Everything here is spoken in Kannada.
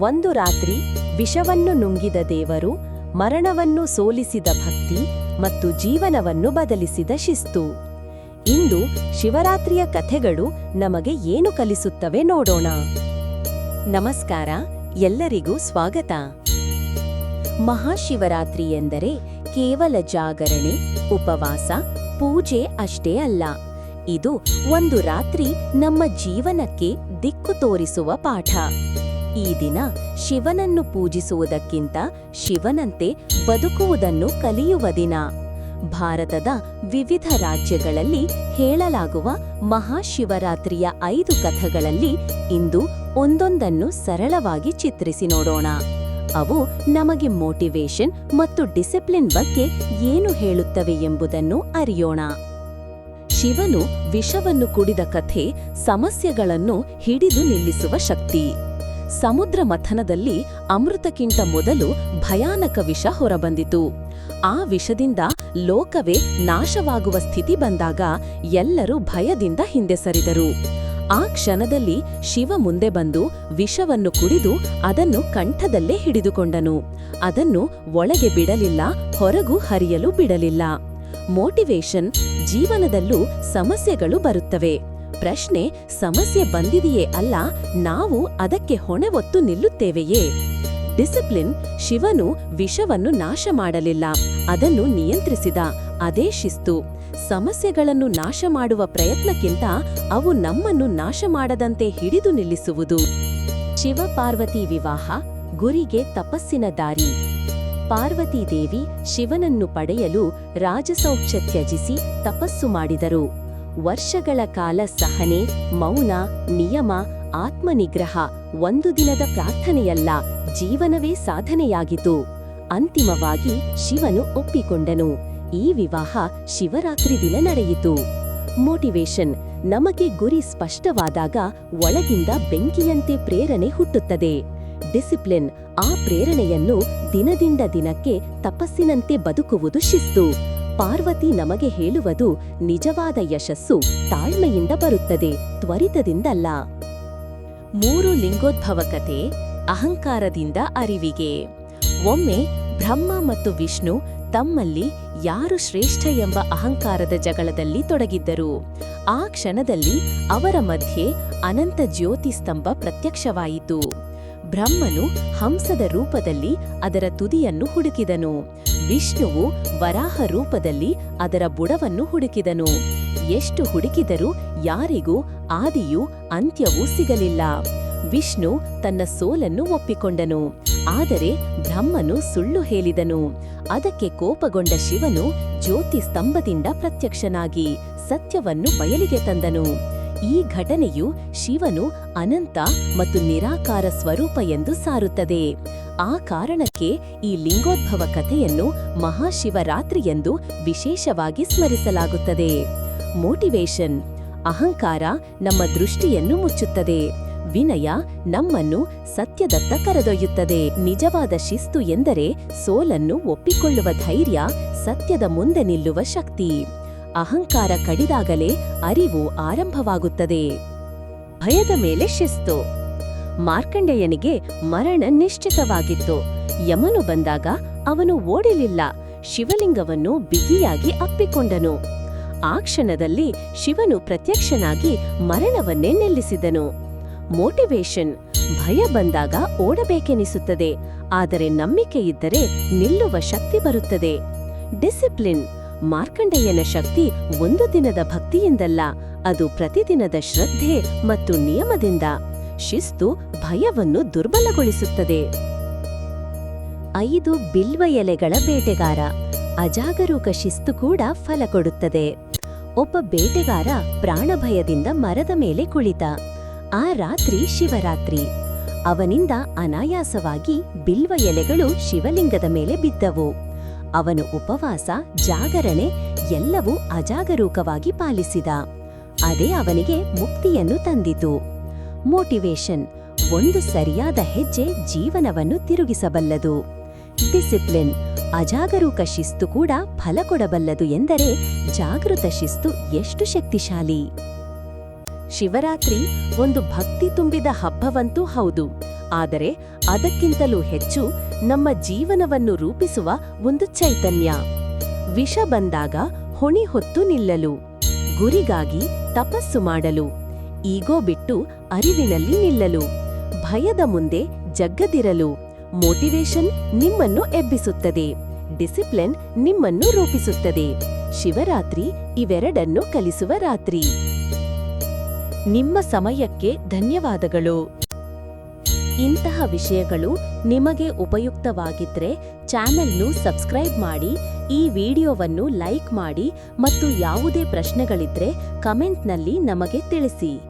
ಒಂದು ರಾತ್ರಿ ವಿಷವನ್ನು ನುಂಗಿದ ದೇವರು ಮರಣವನ್ನು ಸೋಲಿಸಿದ ಭಕ್ತಿ ಮತ್ತು ಜೀವನವನ್ನು ಬದಲಿಸಿದ ಶಿಸ್ತು. ಇಂದು ಶಿವರಾತ್ರಿಯ ಕಥೆಗಳು ನಮಗೆ ಏನು ಕಲಿಸುತ್ತವೆ ನೋಡೋಣ. ನಮಸ್ಕಾರ, ಎಲ್ಲರಿಗೂ ಸ್ವಾಗತ. ಮಹಾಶಿವರಾತ್ರಿ ಎಂದರೆ ಕೇವಲ ಜಾಗರಣೆ, ಉಪವಾಸ, ಪೂಜೆ ಅಷ್ಟೇ ಅಲ್ಲ. ಇದು ಒಂದು ರಾತ್ರಿ ನಮ್ಮ ಜೀವನಕ್ಕೆ ದಿಕ್ಕು ತೋರಿಸುವ ಪಾಠ. ಈ ದಿನ ಶಿವನನ್ನು ಪೂಜಿಸುವುದಕ್ಕಿಂತ ಶಿವನಂತೆ ಬದುಕುವುದನ್ನು ಕಲಿಯುವ ದಿನ. ಭಾರತದ ವಿವಿಧ ರಾಜ್ಯಗಳಲ್ಲಿ ಹೇಳಲಾಗುವ ಮಹಾಶಿವರಾತ್ರಿಯ ಐದು ಕಥೆಗಳಲ್ಲಿ ಇಂದು ಒಂದೊಂದನ್ನು ಸರಳವಾಗಿ ಚಿತ್ರಿಸಿ ನೋಡೋಣ. ಅವು ನಮಗೆ ಮೋಟಿವೇಶನ್ ಮತ್ತು ಡಿಸಿಪ್ಲಿನ್ ಬಗ್ಗೆ ಏನು ಹೇಳುತ್ತವೆ ಎಂಬುದನ್ನು ಅರಿಯೋಣ. ಶಿವನು ವಿಷವನ್ನು ಕುಡಿದ ಕಥೆ ಸಮಸ್ಯೆಗಳನ್ನು ಹಿಡಿದು ನಿಲ್ಲಿಸುವ ಶಕ್ತಿ. ಸಮುದ್ರ ಮಥನದಲ್ಲಿ ಅಮೃತಕ್ಕಿಂತ ಮೊದಲು ಭಯಾನಕ ವಿಷ ಹೊರಬಂದಿತು. ಆ ವಿಷದಿಂದ ಲೋಕವೇ ನಾಶವಾಗುವ ಸ್ಥಿತಿ ಬಂದಾಗ ಎಲ್ಲರೂ ಭಯದಿಂದ ಹಿಂದೆ ಸರಿದರು. ಆ ಕ್ಷಣದಲ್ಲಿ ಶಿವ ಮುಂದೆ ಬಂದು ವಿಷವನ್ನು ಕುಡಿದು ಅದನ್ನು ಕಂಠದಲ್ಲೇ ಹಿಡಿದುಕೊಂಡನು. ಅದನ್ನು ಒಳಗೆ ಬಿಡಲಿಲ್ಲ, ಹೊರಗೂ ಹರಿಯಲು ಬಿಡಲಿಲ್ಲ. ಮೋಟಿವೇಶನ್, ಜೀವನದಲ್ಲೂ ಸಮಸ್ಯೆಗಳು ಬರುತ್ತವೆ. ಪ್ರಶ್ನೆ ಸಮಸ್ಯೆ ಬಂದಿದೆಯೇ ಅಲ್ಲ, ನಾವು ಅದಕ್ಕೆ ಹೊಣೆ ಹೊತ್ತು ನಿಲ್ಲುತ್ತೇವೆಯೇ? ಡಿಸಿಪ್ಲಿನ್ ಶಿವನು ವಿಷವನ್ನು ನಾಶ ಮಾಡಲಿಲ್ಲ, ಅದನ್ನು ನಿಯಂತ್ರಿಸಿದ, ಅದೇ ಶಿಸ್ತು. ಸಮಸ್ಯೆಗಳನ್ನು ನಾಶ ಮಾಡುವ ಪ್ರಯತ್ನಕ್ಕಿಂತ ಅವು ನಮ್ಮನ್ನು ನಾಶ ಮಾಡದಂತೆ ಹಿಡಿದು ನಿಲ್ಲಿಸುವುದು. ಶಿವ ಪಾರ್ವತಿ ವಿವಾಹ, ಗುರಿಗೆ ತಪಸ್ಸಿನ ದಾರಿ. ಪಾರ್ವತಿ ದೇವಿ ಶಿವನನ್ನು ಪಡೆಯಲು ರಾಜಸೌಖ್ಯ ತ್ಯಜಿಸಿ ತಪಸ್ಸು ಮಾಡಿದರು. ವರ್ಷಗಳ ಕಾಲ ಸಹನೆ, ಮೌನ, ನಿಯಮ, ಆತ್ಮನಿಗ್ರಹ ಒಂದು ದಿನದ ಪ್ರಾರ್ಥನೆಯಲ್ಲ, ಜೀವನವೇ ಸಾಧನೆಯಾಗಿತು. ಅಂತಿಮವಾಗಿ ಶಿವನು ಒಪ್ಪಿಕೊಂಡನು. ಈ ವಿವಾಹ ಶಿವರಾತ್ರಿ ದಿನ ನಡೆಯಿತು. ಮೋಟಿವೇಶನ್, ನಮಗೆ ಗುರಿ ಸ್ಪಷ್ಟವಾದಾಗ ಒಳಗಿಂದ ಬೆಂಕಿಯಂತೆ ಪ್ರೇರಣೆ ಹುಟ್ಟುತ್ತದೆ. ಡಿಸಿಪ್ಲಿನ್, ಆ ಪ್ರೇರಣೆಯನ್ನು ದಿನದಿಂದ ದಿನಕ್ಕೆ ತಪಸ್ಸಿನಂತೆ ಬದುಕುವುದು ಶಿಸ್ತು. ಪಾರ್ವತಿ ನಮಗೆ ಹೇಳುವುದು ನಿಜವಾದ ಯಶಸ್ಸು ತಾಳ್ಮೆಯಿಂದ ಬರುತ್ತದೆ, ತ್ವರಿತದಿಂದಲ್ಲ. ಮೂರು ಲಿಂಗೋದ್ಭವಕತೆ ಅಹಂಕಾರದಿಂದ ಅರಿವಿಗೆ. ಒಮ್ಮೆ ಬ್ರಹ್ಮ ಮತ್ತು ವಿಷ್ಣು ತಮ್ಮಲ್ಲಿ ಯಾರು ಶ್ರೇಷ್ಠ ಎಂಬ ಅಹಂಕಾರದ ಜಗಳದಲ್ಲಿ ತೊಡಗಿದ್ದರು. ಆ ಕ್ಷಣದಲ್ಲಿ ಅವರ ಮಧ್ಯೆ ಅನಂತ ಜ್ಯೋತಿ ಸ್ತಂಭ ಪ್ರತ್ಯಕ್ಷವಾಯಿತು. ಬ್ರಹ್ಮನು ಹಂಸದ ರೂಪದಲ್ಲಿ ಅದರ ತುದಿಯನ್ನು ಹುಡುಕಿದನು. ವಿಷ್ಣುವು ವರಾಹ ರೂಪದಲ್ಲಿ ಅದರ ಬುಡವನ್ನು ಹುಡುಕಿದನು. ಎಷ್ಟು ಹುಡುಕಿದರೂ ಯಾರಿಗೂ ಆದಿಯೂ ಅಂತ್ಯವೂ ಸಿಗಲಿಲ್ಲ. ವಿಷ್ಣು ತನ್ನ ಸೋಲನ್ನು ಒಪ್ಪಿಕೊಂಡನು. ಆದರೆ ಬ್ರಹ್ಮನು ಸುಳ್ಳು ಹೇಳಿದನು. ಅದಕ್ಕೆ ಕೋಪಗೊಂಡ ಶಿವನು ಜ್ಯೋತಿ ಸ್ತಂಭದಿಂದ ಪ್ರತ್ಯಕ್ಷನಾಗಿ ಸತ್ಯವನ್ನು ಬಯಲಿಗೆ ತಂದನು. ಈ ಘಟನೆಯು ಶಿವನು ಅನಂತ ಮತ್ತು ನಿರಾಕಾರ ಸ್ವರೂಪ ಎಂದು ಸಾರುತ್ತದೆ. ಆ ಕಾರಣಕ್ಕೆ ಈ ಲಿಂಗೋದ್ಭವ ಕಥೆಯನ್ನು ಮಹಾಶಿವರಾತ್ರಿ ಎಂದು ವಿಶೇಷವಾಗಿ ಸ್ಮರಿಸಲಾಗುತ್ತದೆ. ಮೋಟಿವೇಶನ್ ಅಹಂಕಾರ ನಮ್ಮ ದೃಷ್ಟಿಯನ್ನು ಮುಚ್ಚುತ್ತದೆ. ವಿನಯ ನಮ್ಮನ್ನು ಸತ್ಯದತ್ತ ಕರೆದೊಯ್ಯುತ್ತದೆ. ನಿಜವಾದ ಶಿಸ್ತು ಎಂದರೆ ಸೋಲನ್ನು ಒಪ್ಪಿಕೊಳ್ಳುವ ಧೈರ್ಯ ಸತ್ಯದ ಮುಂದೆ ನಿಲ್ಲುವ ಶಕ್ತಿ. ಅಹಂಕಾರ ಕಡಿದಾಗಲೇ ಅರಿವು ಆರಂಭವಾಗುತ್ತದೆ. ಭಯದ ಮೇಲೆ ಶಿಸ್ತು. ಮಾರ್ಕಂಡೇಯನಿಗೆ ಮರಣ ನಿಶ್ಚಿತವಾಗಿತ್ತು. ಯಮನು ಬಂದಾಗ ಅವನು ಓಡಿಲಿಲ್ಲ. ಶಿವಲಿಂಗವನ್ನು ಬಿಗಿಯಾಗಿ ಅಪ್ಪಿಕೊಂಡನು. ಆ ಕ್ಷಣದಲ್ಲಿ ಶಿವನು ಪ್ರತ್ಯಕ್ಷನಾಗಿ ಮರಣವನ್ನೇ ನಿಲ್ಲಿಸಿದನು. ಮೋಟಿವೇಶನ್ ಭಯ ಬಂದಾಗ ಓಡಬೇಕೆನಿಸುತ್ತದೆ. ಆದರೆ ನಂಬಿಕೆ ಇದ್ದರೆ ನಿಲ್ಲುವ ಶಕ್ತಿ ಬರುತ್ತದೆ. ಡಿಸಿಪ್ಲಿನ್ ಮಾರ್ಕಂಡೇಯನ ಶಕ್ತಿ ಒಂದು ದಿನದ ಭಕ್ತಿಯಿಂದಲ್ಲ, ಅದು ಪ್ರತಿದಿನದ ಶ್ರದ್ಧೆ ಮತ್ತು ನಿಯಮದಿಂದ. ಶಿಸ್ತು ಭಯವನ್ನು ದುರ್ಬಲಗೊಳಿಸುತ್ತದೆ. ಐದು ಬಿಲ್ವ ಎಲೆಗಳ ಬೇಟೆಗಾರ. ಅಜಾಗರೂಕ ಶಿಸ್ತು ಕೂಡ ಫಲ ಕೊಡುತ್ತದೆ. ಒಬ್ಬ ಬೇಟೆಗಾರ ಪ್ರಾಣಭಯದಿಂದ ಮರದ ಮೇಲೆ ಕುಳಿತ. ಆ ರಾತ್ರಿ ಶಿವರಾತ್ರಿ. ಅವನಿಂದ ಅನಾಯಾಸವಾಗಿ ಬಿಲ್ವ ಎಲೆಗಳು ಶಿವಲಿಂಗದ ಮೇಲೆ ಬಿದ್ದವು. ಅವನು ಉಪವಾಸ, ಜಾಗರಣೆ ಎಲ್ಲವೂ ಅಜಾಗರೂಕವಾಗಿ ಪಾಲಿಸಿದ. ಅದೇ ಅವನಿಗೆ ಮುಕ್ತಿಯನ್ನು ತಂದಿತು. ಮೋಟಿವೇಶನ್ ಒಂದು ಸರಿಯಾದ ಹೆಜ್ಜೆ ಜೀವನವನ್ನು ತಿರುಗಿಸಬಲ್ಲದು. ಡಿಸಿಪ್ಲಿನ್ ಅಜಾಗರೂಕ ಶಿಸ್ತು ಕೂಡ ಫಲ ಕೊಡಬಲ್ಲದು ಎಂದರೆ ಜಾಗೃತ ಶಿಸ್ತು ಎಷ್ಟು ಶಕ್ತಿಶಾಲಿ. ಶಿವರಾತ್ರಿ ಒಂದು ಭಕ್ತಿ ತುಂಬಿದ ಹಬ್ಬವಂತೂ ಹೌದು. ಆದರೆ ಅದಕ್ಕಿಂತಲೂ ಹೆಚ್ಚು ನಮ್ಮ ಜೀವನವನ್ನು ರೂಪಿಸುವ ಒಂದು ಚೈತನ್ಯ. ವಿಷ ಬಂದಾಗ ಹೊಣಿ ಹೊತ್ತು ನಿಲ್ಲಲು, ಗುರಿಗಾಗಿ ತಪಸ್ಸು ಮಾಡಲು, ಈಗೋ ಬಿಟ್ಟು ಅರಿವಿನಲ್ಲಿ ನಿಲ್ಲಲು, ಭಯದ ಮುಂದೆ ಜಗ್ಗದಿರಲು, ಮೋಟಿವೇಶನ್ ನಿಮ್ಮನ್ನು ಎಬ್ಬಿಸುತ್ತದೆ, ಡಿಸಿಪ್ಲಿನ್ ನಿಮ್ಮನ್ನು ರೂಪಿಸುತ್ತದೆ. ಶಿವರಾತ್ರಿ ಇವೆರಡನ್ನು ಕಲಿಸುವ ರಾತ್ರಿ. ನಿಮ್ಮ ಸಮಯಕ್ಕೆ ಧನ್ಯವಾದಗಳು. ಇಂತಹ ವಿಷಯಗಳು ನಿಮಗೆ ಉಪಯುಕ್ತವಾಗಿದ್ರೆ ಚಾನೆಲ್ನು ಸಬ್ಸ್ಕ್ರೈಬ್ ಮಾಡಿ, ಈ ವಿಡಿಯೋವನ್ನು ಲೈಕ್ ಮಾಡಿ ಮತ್ತು ಯಾವುದೇ ಪ್ರಶ್ನೆಗಳಿದ್ರೆ ಕಮೆಂಟ್ನಲ್ಲಿ ನಮಗೆ ತಿಳಿಸಿ.